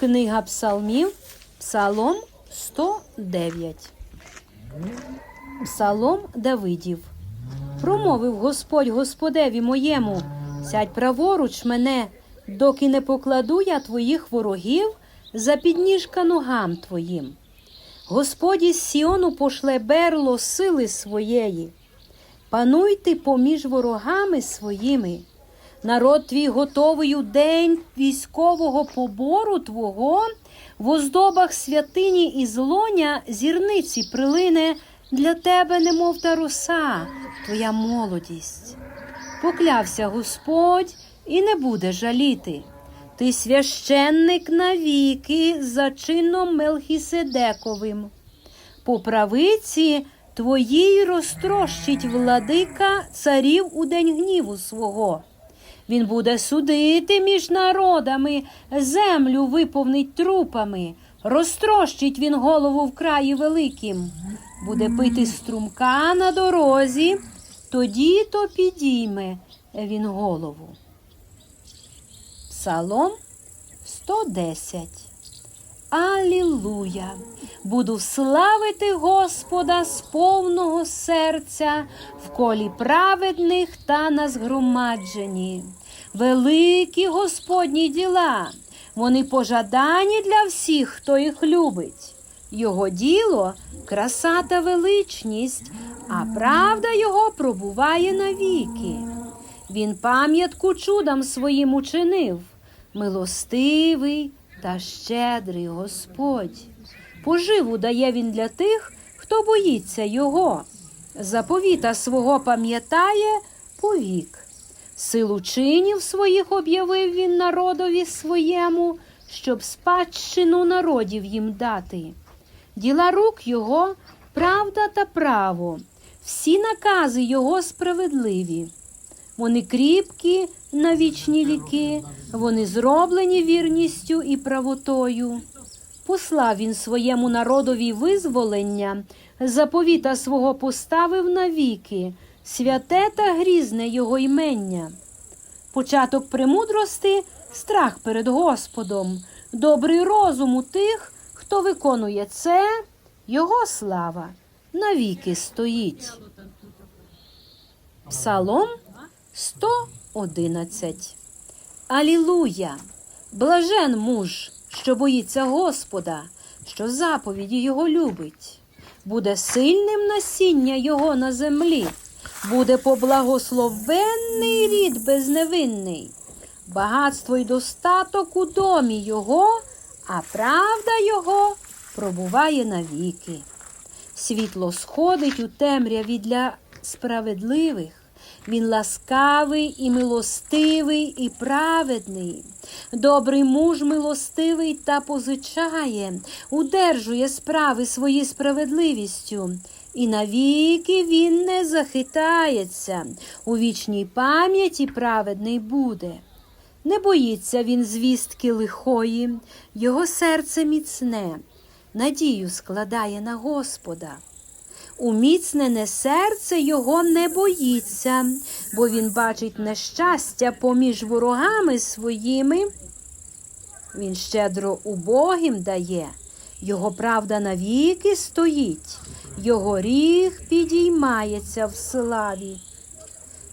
Книга Псалмів, Псалом 109. Псалом Давидів. Промовив Господь Господеві моєму, сядь праворуч мене, доки не покладу я твоїх ворогів за підніжка ногам твоїм. Господь із Сіону пошле берло сили своєї. Пануй ти поміж ворогами своїми. Народ твій готовий у день військового побору твого, в оздобах святині і злоня зірниці прилине для тебе, немов та роса, твоя молодість. Поклявся Господь і не буде жаліти. Ти священник навіки за чином Мелхіседековим. По правиці твоїй розтрощить владика царів у день гніву свого. Він буде судити між народами, землю виповнить трупами, розтрощить він голову в краї великим, буде пити струмка на дорозі, тоді то підійме він голову. Псалом 110 Алілуя! Буду славити Господа з повного серця в колі праведних та на згромадженні. Великі Господні діла, вони пожадані для всіх, хто їх любить. Його діло краса та величність, а правда його пробуває навіки. Він пам'ятку чудам своїм учинив, милостивий та щедрий Господь. Поживу дає він для тих, хто боїться його. Заповіта свого пам'ятає повік. Силу чинів своїх об'явив він народові своєму, щоб спадщину народів їм дати. Діла рук його правда та право, всі накази його справедливі. Вони кріпкі на вічні віки, вони зроблені вірністю і правотою. Послав він своєму народові визволення, заповіта свого поставив навіки, святе та грізне його ймення. Початок премудрости страх перед Господом, добрий розум у тих, хто виконує це, його слава навіки стоїть. Псалом 111. Алілуя! Блажен муж, що боїться Господа, що заповіді його любить. Буде сильним насіння його на землі, буде поблагословенний рід безневинний, багатство й достаток у домі його, а правда його пробуває навіки. Світло сходить у темряві для справедливих. Він ласкавий і милостивий, і праведний. Добрий муж милостивий та позичає, удержує справи свої справедливістю, і навіки він не захитається, у вічній пам'яті праведний буде. Не боїться він звістки лихої, його серце міцне, надію складає на Господа. Уміцнене серце його не боїться, бо він бачить нещастя поміж ворогами своїми. Він щедро убогим дає, його правда навіки стоїть, його ріг підіймається в славі.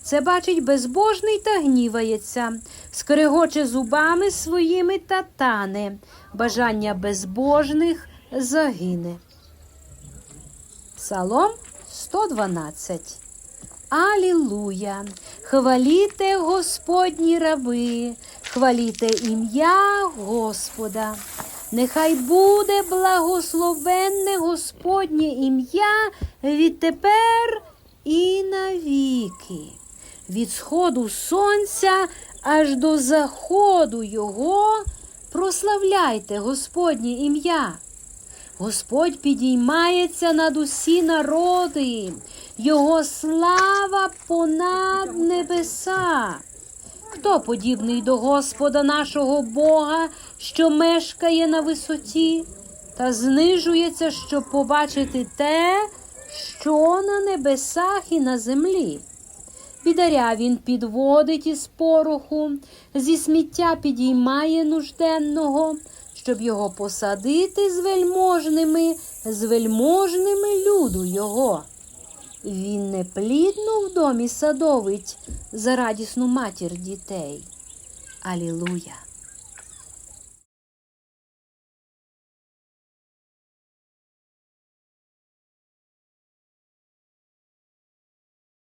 Це бачить безбожний та гнівається, скригоче зубами своїми та тане, бажання безбожних загине. Псалом 112. Алілуя! Хваліте Господні раби, хваліте ім'я Господа. Нехай буде благословенне Господнє ім'я відтепер і навіки. Від сходу сонця аж до заходу його прославляйте Господнє ім'я. Господь підіймається над усі народи, Його слава понад небеса. Хто подібний до Господа нашого Бога, що мешкає на висоті, та знижується, щоб побачити те, що на небесах і на землі? Бідаря він підводить із пороху, зі сміття підіймає нужденного, щоб його посадити з вельможними, з вельможними люду його. Він не плідно в домі садовить за радісну матір дітей. Алілуя!